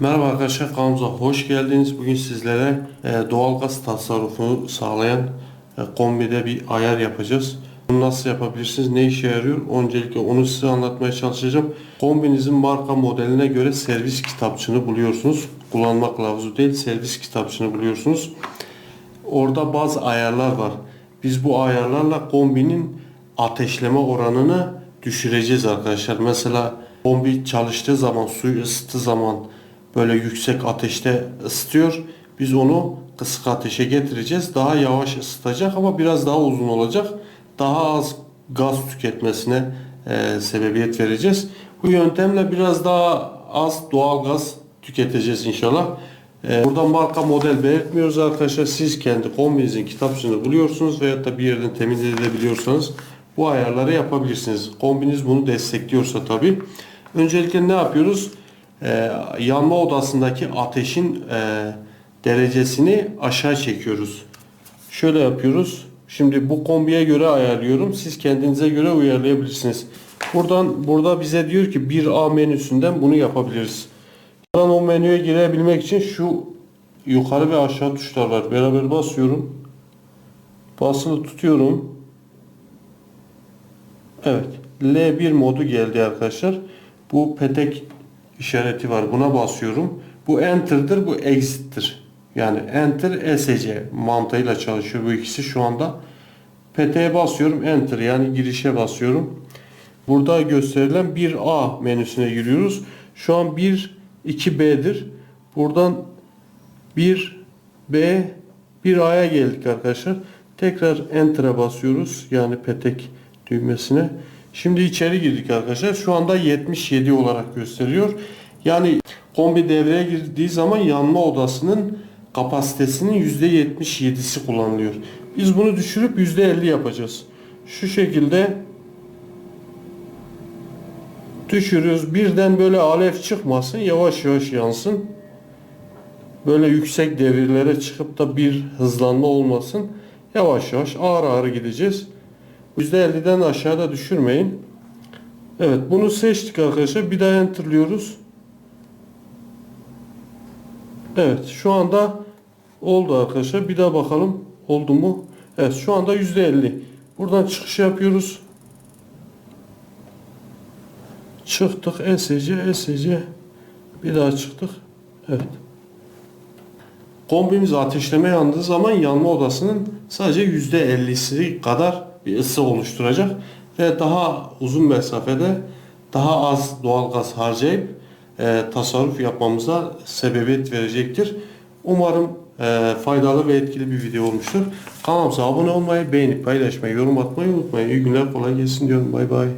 Merhaba arkadaşlar kanalımıza hoş geldiniz. Bugün sizlere e, doğalgaz tasarrufunu sağlayan e, kombide bir ayar yapacağız. Bunu nasıl yapabilirsiniz, ne işe yarıyor? Öncelikle onu size anlatmaya çalışacağım. Kombinizin marka modeline göre servis kitapçığını buluyorsunuz. Kullanma kılavuzu değil, servis kitapçığını buluyorsunuz. Orada bazı ayarlar var. Biz bu ayarlarla kombinin ateşleme oranını düşüreceğiz arkadaşlar. Mesela kombi çalıştığı zaman, suyu ısıttığı zaman böyle yüksek ateşte ısıtıyor. Biz onu kısık ateşe getireceğiz. Daha yavaş ısıtacak ama biraz daha uzun olacak. Daha az gaz tüketmesine e, sebebiyet vereceğiz. Bu yöntemle biraz daha az doğal gaz tüketeceğiz inşallah. Ee, Burada marka model belirtmiyoruz arkadaşlar. Siz kendi kombinizin kitapçığını buluyorsunuz veyahut da bir yerden temin edebiliyorsanız bu ayarları yapabilirsiniz. Kombiniz bunu destekliyorsa tabi. Öncelikle ne yapıyoruz? Ee, yanma odasındaki ateşin e, derecesini aşağı çekiyoruz. Şöyle yapıyoruz. Şimdi bu kombiye göre ayarlıyorum. Siz kendinize göre uyarlayabilirsiniz. Buradan burada bize diyor ki 1A menüsünden bunu yapabiliriz. Buradan o menüye girebilmek için şu yukarı ve aşağı tuşlar var. Beraber basıyorum. Basılı tutuyorum. Evet. L1 modu geldi arkadaşlar. Bu petek işareti var. Buna basıyorum. Bu enter'dır, bu exit'tir. Yani enter SC mantığıyla çalışıyor bu ikisi şu anda. PT'ye basıyorum enter yani girişe basıyorum. Burada gösterilen 1A menüsüne giriyoruz. Şu an 1 2B'dir. Buradan 1B 1A'ya geldik arkadaşlar. Tekrar enter'a basıyoruz. Yani petek düğmesine. Şimdi içeri girdik arkadaşlar. Şu anda 77 olarak gösteriyor. Yani kombi devreye girdiği zaman yanma odasının kapasitesinin %77'si kullanılıyor. Biz bunu düşürüp %50 yapacağız. Şu şekilde düşürüyoruz. Birden böyle alev çıkmasın. Yavaş yavaş yansın. Böyle yüksek devirlere çıkıp da bir hızlanma olmasın. Yavaş yavaş ağır ağır gideceğiz. %50'den aşağıda düşürmeyin. Evet bunu seçtik arkadaşlar. Bir daha enterliyoruz. Evet şu anda oldu arkadaşlar. Bir daha bakalım oldu mu? Evet şu anda %50. Buradan çıkış yapıyoruz. Çıktık ESC ESC bir daha çıktık. Evet. Kombimiz ateşleme yandığı zaman yanma odasının sadece %50'si kadar bir ısı oluşturacak ve daha uzun mesafede daha az doğal gaz harcayıp e, tasarruf yapmamıza sebebiyet verecektir. Umarım e, faydalı ve etkili bir video olmuştur. Kanalımıza abone olmayı, beğenip paylaşmayı, yorum atmayı unutmayın. İyi günler, kolay gelsin diyorum. Bay bay.